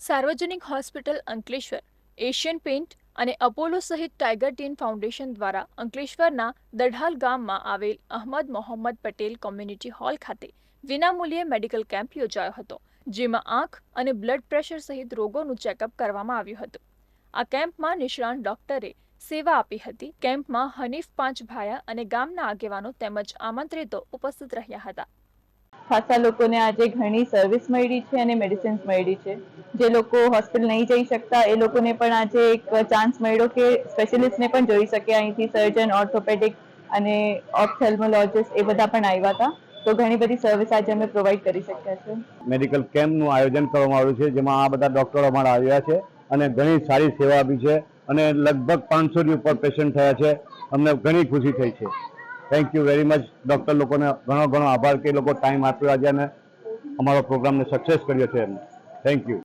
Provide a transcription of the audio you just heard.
સાર્વજનિક hospital Ankleshwar, Asian paint અને Apollo સહિત ટાઈગર ટીન ફાઉન્ડેશન દ્વારા અંકલેશ્વરના દઢાલ ગામમાં આવેલ અહમદ મોહમ્મદ પટેલ કોમ્યુનિટી હોલ ખાતે વિનામૂલ્યે મેડિકલ કેમ્પ યોજાયો હતો, જેમાં આંખ અને બ્લડ પ્રેશર સહિત રોગોનું ચેકઅપ કરવામાં આવ્યું હતું. આ કેમ્પમાં નિષ્ણાંત ડોક્ટરે સેવા આપી હતી. કેમ્પમાં હનીફ પાંચભાયા અને ગામના આગેવાનો તેમજ આમંત્રિતો ઉપસ્થિત રહ્યા હતા. ખાસા લોકોને આજે ઘણી સર્વિસ મળી છે અને મેડિસિન્સ મળી છે. જે લોકો હોસ્પિટલ નહીં જઈ શકતા, એ લોકોને પણ આજે એક ચાન્સ મળ્યો કે સ્પેશિયલિસ્ટને પણ જોઈ શકે. અહીંથી સર્જન ઓર્થોપેડિક અને ઓપ્થેલ્મોલોજિસ્ટ એ બધા પણ આવ્યા હતા. તો ઘણી બધી સર્વિસ આજે અમે પ્રોવાઈડ કરી શક્યા છે મેડિકલ કેમ્પનું આયોજન કરવામાં આવ્યું છે, જેમાં આ બધા ડૉક્ટરો અમારા આવ્યા છે અને ઘણી સારી સેવા આપી છે અને લગભગ પાંચસોની ઉપર પેશન્ટ થયા છે. અમને ઘણી ખુશી થઈ છે. Thank you very much doctor લોકોને ઘણો ઘણો આભાર કે એ લોકો ટાઈમ આપ્યો આજે અને અમારો પ્રોગ્રામને સક્સેસ કર્યો છે એમને થેન્ક યુ